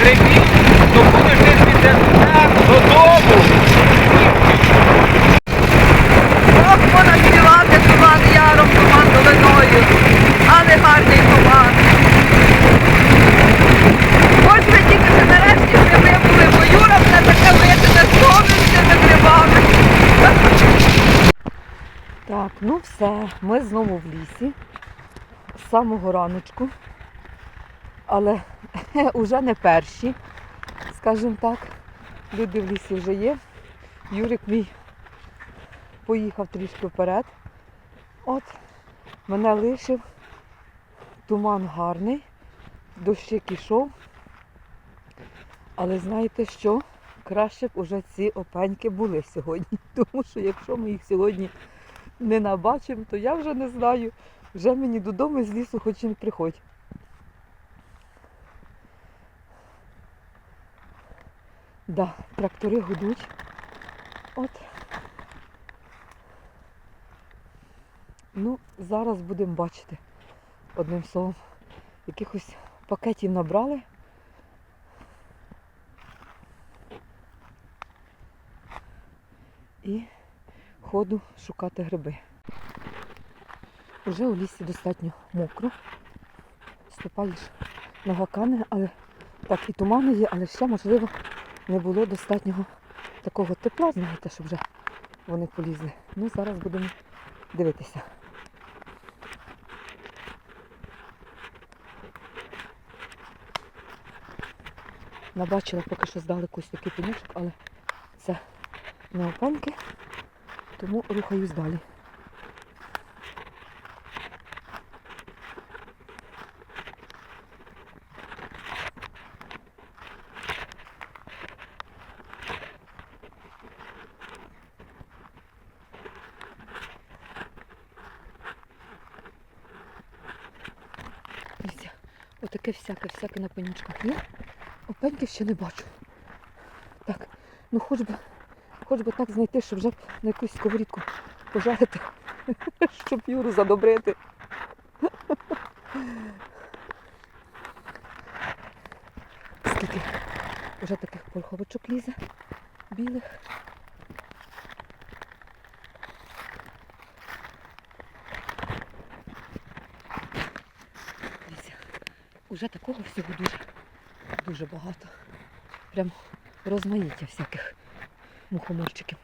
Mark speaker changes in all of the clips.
Speaker 1: грибів, то будеш десь після додому.
Speaker 2: Ох, понадівати туман яром, туман долиною, але гарний туман. Ось ми тільки що нарешті гриби були, бо Юра мене таке витине цими грибами. Так, ну все, ми знову в лісі. З самого раночку. Але вже не перші, скажімо так. Люди в лісі вже є. Юрик мій поїхав трішки вперед. От, мене лишив. Туман гарний, дощик ішов. Але знаєте що? Краще б уже ці опеньки були сьогодні. Тому що якщо ми їх сьогодні не набачимо, то я вже не знаю. Вже мені додому з лісу хоч і не приходь. Да, трактори гудуть. От. Ну, зараз будемо бачити. Одним словом, якихось пакетів набрали. І ходу шукати гриби. Уже у лісі достатньо мокро. Ступаєш нога кане, але так і тумани є, але ще, можливо, не було достатнього такого тепла, знаєте, щоб вже вони полізли. Ну, зараз будемо дивитися. Набачила поки що здалеку такий пенючок, але це не опеньки, тому рухаюсь далі. Дивіться, отаке всяке-всяке на пенючках є. Опеньків ще не бачу. Так, ну хоч би, хоч би так знайти, щоб вже на якусь сковорідку пожарити, щоб Юру задобрити. Скільки вже таких порховичок лізе білих. Дивіться, уже такого всього дуже, дуже багато. Прям розмаїття всяких мухоморчиків.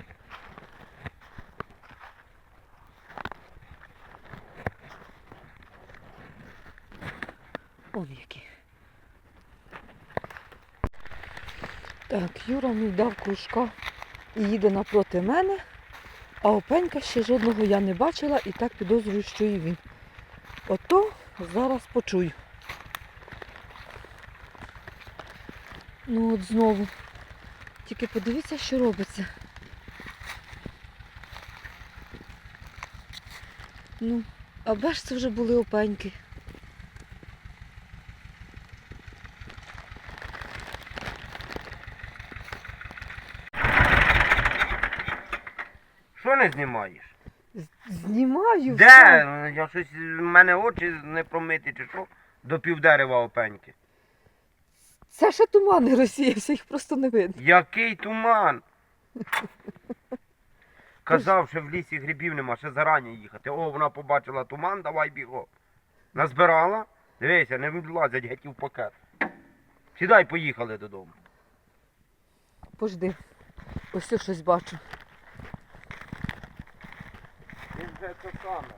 Speaker 2: Он які. Так, Юра мій дав кружка і їде напроти мене, а опенька ще жодного я не бачила і так підозрюю, що і він. Ото зараз почую. Ну от знову. Тільки подивіться, що робиться. Ну, а бач, це вже були опеньки.
Speaker 1: Що не знімаєш?
Speaker 2: Знімаю.
Speaker 1: Де?
Speaker 2: все.
Speaker 1: Я щось, в мене очі не промиті чи що? До півдерева опеньки.
Speaker 2: Це ще тумани розсіявся, їх просто не видно.
Speaker 1: Який туман? Казав, що в лісі грибів нема, ще зарані їхати. О, вона побачила туман, давай бігом. Назбирала? Дивися, не влазять геть пакет. Сідай, поїхали додому.
Speaker 2: Пожди. Ось я щось бачу.
Speaker 1: Він вже це саме.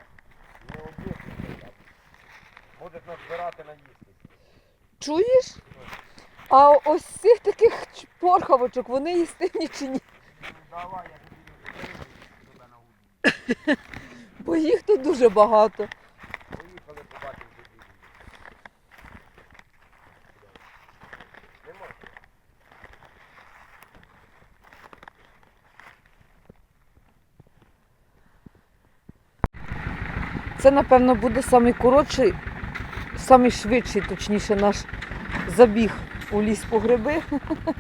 Speaker 1: Не об'єктивно. Можеш назбирати на їсти.
Speaker 2: Чуєш? А ось цих таких порхавочок, вони їстивні чи ні?
Speaker 1: Давай, я тебе на.
Speaker 2: Бо їх тут дуже багато.
Speaker 1: Поїхали, побачимо.
Speaker 2: Це, напевно, буде самий коротший, самий швидший, точніше, наш забіг у ліс по гриби,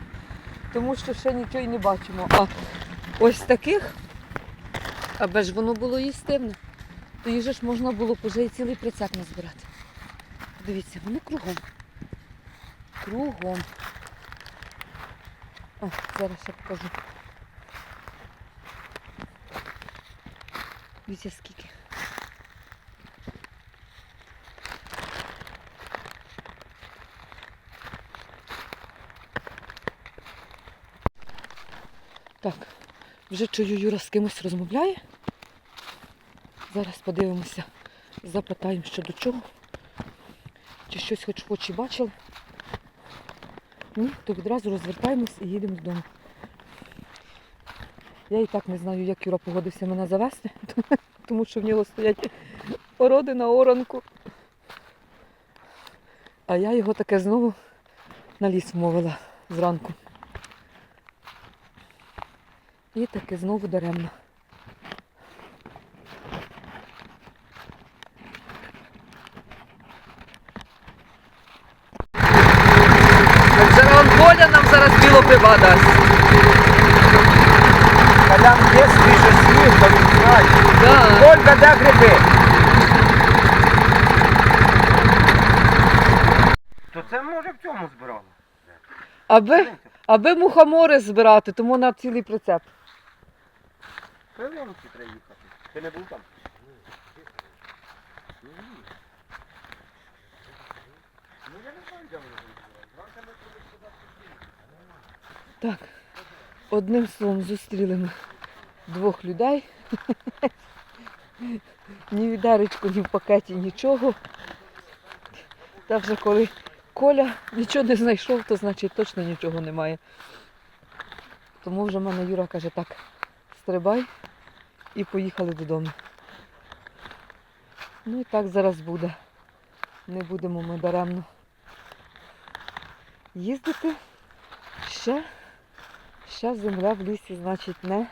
Speaker 2: тому що ще нічого й не бачимо. А ось таких, аби ж воно було їстивне, то їх ж можна було б уже і цілий прицеп назбирати. Дивіться, вони кругом. Кругом. А, зараз ще покажу. Дивіться скільки. Так, вже чую, Юра з кимось розмовляє. Зараз подивимося, запитаємо що до чого. Чи щось хоч в очі бачили. Ні, то відразу розвертаємось і їдемо додому. Я і так не знаю, як Юра погодився мене завести, тому що в нього стоять породи на оранку. А я його таке знову на ліс вмовила зранку. І таке знову даремно. Коля нам зараз біло пива дасть.
Speaker 1: Колян є свіже сніг, то він знає.
Speaker 2: Да.
Speaker 1: Ольга, де гриби? То це може в цьому збирали.
Speaker 2: Аби, аби мухомори збирати, тому на цілий прицеп.
Speaker 1: Кривенці треба їхати. Ти не був там? Ну я не знаю, де вони збирали.
Speaker 2: Так, одним словом зустріли ми двох людей. Ні відеречку, ні в пакеті, нічого. Та вже коли Коля нічого не знайшов, то значить точно нічого немає. Тому вже в мене Юра каже, так, стрибай і поїхали додому. Ну і так зараз буде. Не будемо ми даремно їздити. Ще Ще земля в лісі, значить, не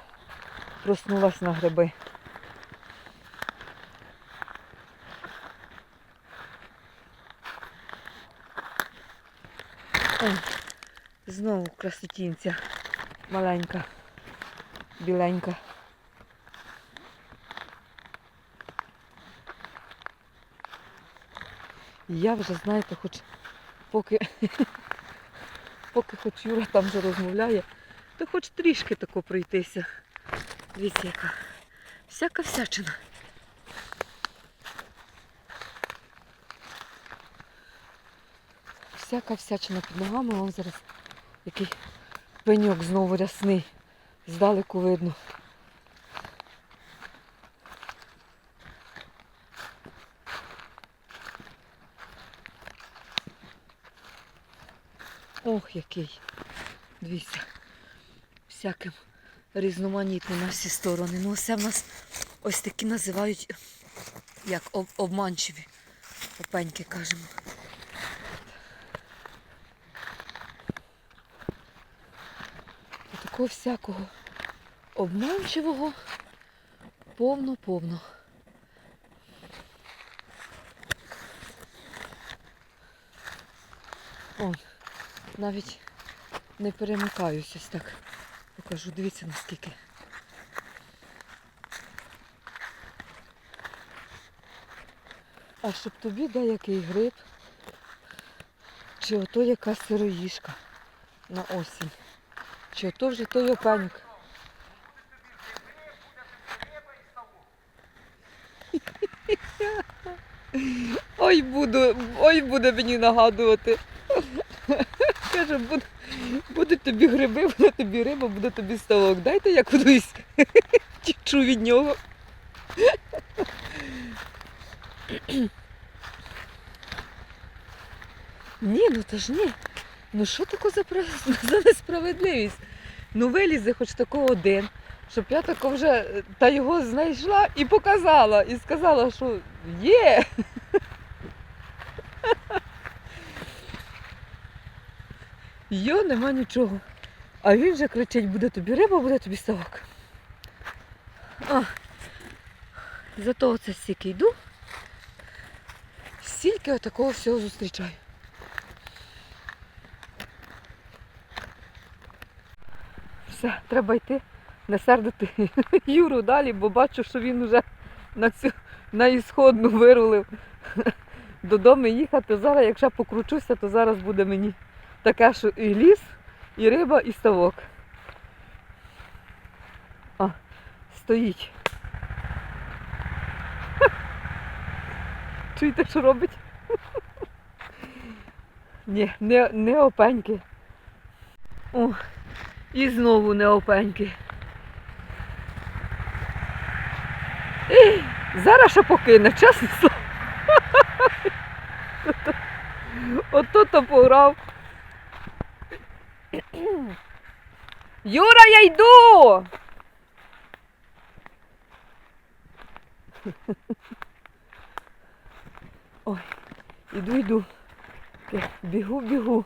Speaker 2: проснулась на гриби. Ой, знову красотінця. Маленька, біленька. Я вже, знаєте, хоч поки, поки хоч Юра там вже розмовляє, то хоч трішки тако пройтися. Дивіться, яка. Всяка всячина. Всяка всячина під ногами, вон зараз який пеньок знову рясний. Здалеку видно. Ох, який. Дивіться. Всяким різноманітним на всі сторони. Ну, це в нас ось такі називають, як об- обманчиві. Опеньки кажемо. Такого всякого обманчивого повно-повно. О, навіть не перемикаюсь ось так. Покажу, дивіться наскільки. А щоб тобі деякий гриб, чи ото якась сироїшка на осінь, чи ото вже той опеньок. Ой, буду, ой, буде мені нагадувати. Каже, буде, буде тобі гриби, буде тобі риба, буде тобі ставок. Дайте я кудись тічу від нього. Ні, ну то ж ні. Ну що таке за, за несправедливість? Ну вилізе хоч такого один, щоб я тако вже та його знайшла і показала, і сказала, що є. Йо, нема нічого. А він же кричить, буде тобі риба, буде тобі ставок. А, зато оце стільки йду, стільки отакого всього зустрічаю. Все, треба йти, не сердити Юру далі, бо бачу, що він вже на цю на ісходну вирулив додому їхати. Зараз, якщо покручуся, то зараз буде мені таке, що і ліс, І риба, і ставок. А, стоїть. Чуєте, що робить? Ні, не, не опеньки. О, і знову не опеньки. Ей, зараз ще покине, чесно слово. Ото то пограв. Юра, я йду! Ой, іду, йду. Бігу, бігу.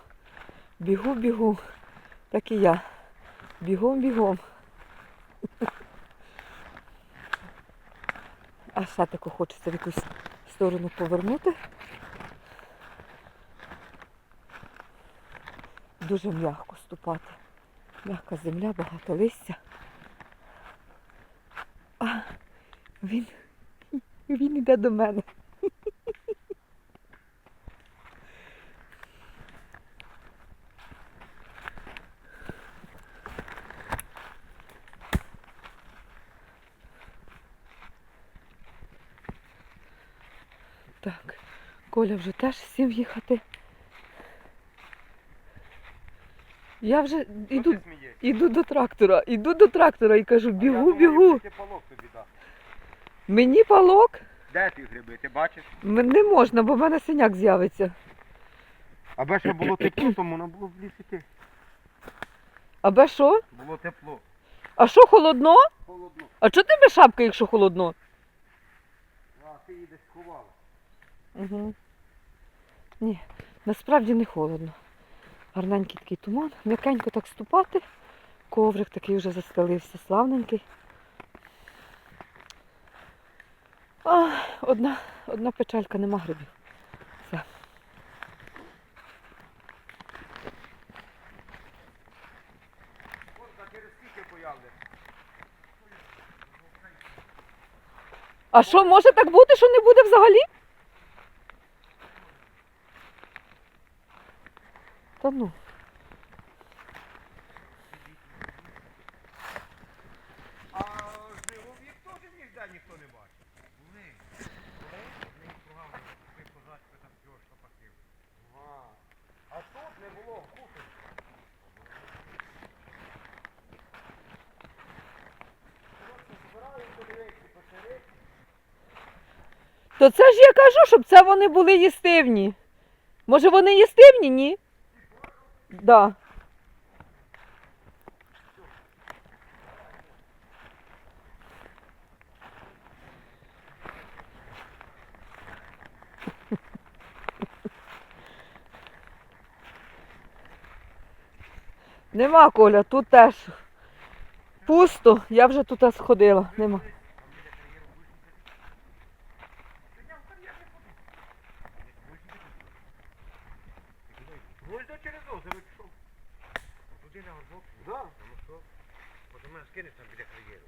Speaker 2: Бігу, бігу. Так і я. Бігом, бігом. А ще хочеться в якусь сторону повернути. Дуже м'яко ступати. М'яка земля, багато листя. А він, він йде до мене. Так, Коля вже теж сів їхати. Я вже йду, йду до трактора, йду до трактора і кажу, бігу, бігу. Мені палок
Speaker 1: Де ти гриби, ти бачиш?
Speaker 2: Не можна, бо в мене синяк з'явиться.
Speaker 1: Аби ще було тепло, то можна було в ліс іти.
Speaker 2: Аби що?
Speaker 1: Було тепло.
Speaker 2: А що холодно?
Speaker 1: Холодно.
Speaker 2: А чого ти без шапки, якщо холодно?
Speaker 1: А ти її десь сховала.
Speaker 2: Угу. Ні, насправді не холодно. Гарненький такий туман, м'якенько так ступати. Коврик такий вже застелився, славненький. А, одна, одна печалька, нема грибів. Все. А що, може так бути, що не буде взагалі? Та ну.
Speaker 1: А живовік теж ніде ніхто не бачить. Були. Були? Вони погано. Ти козачка там чого пасив. А тут не було кухонь.
Speaker 2: То це ж я кажу, щоб це вони були їстивні. Може вони їстивні, ні? Да. Нема Коля, тут теж пусто. Я вже тут сходила. Нема.
Speaker 1: Ось до через озеро пішов. Туди на горбок? Да. Ну що? Скинеш там біля кар'єру.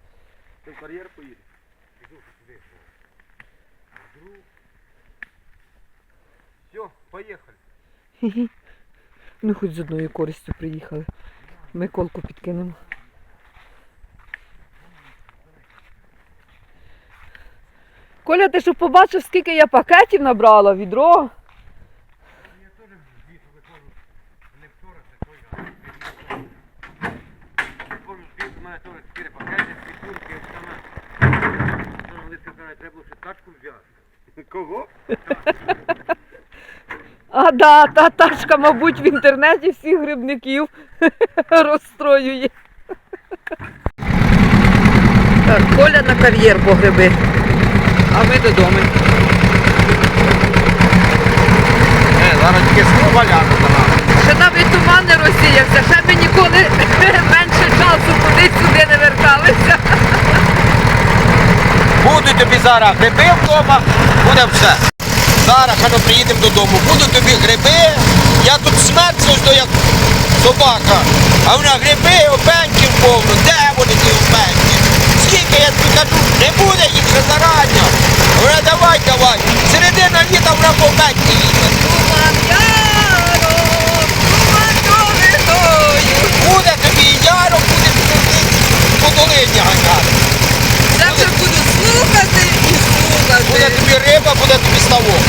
Speaker 1: Ти в кар'єр поїдеш? Піду туди. А вдруг? Все, поїхали.
Speaker 2: Ну, хоч з одною користю приїхали. Ми колку підкинемо. Коля, ти щоб побачив, скільки я пакетів набрала, відро.
Speaker 1: Я теж звідси виходжу. Не вчора, це той раз. Виходжу звідси, у мене теж чотири пакети, дві курки, саме. Там вони сказали, треба було тачку взяти. Кого?
Speaker 2: А да, та тачка, мабуть, в інтернеті всіх грибників розстроює. Так, Коля на кар'єр по гриби. А ми додому.
Speaker 1: Е, зараз тільки слово ляну
Speaker 2: Ще навіть туман не розсіявся, ще ми ніколи менше часу туди-сюди не верталися.
Speaker 3: Буду тобі зараз гриби вдома, буде все. Зараз хай ну приїдемо додому. Буду тобі гриби. Я тут смерть, як собака. А вона гриби, опеньків повно. Де вони ті опеньки? Скільки я тобі кажу, не буде їх вже зарані. Вона давай, давай. Середина літа вона по опеньки їде.
Speaker 2: Буде тобі ярок, буде
Speaker 3: тобі по долині ганяти.
Speaker 2: Завтра будуть слухати і слухати. Буде тобі
Speaker 1: риба, буде тобі ставок.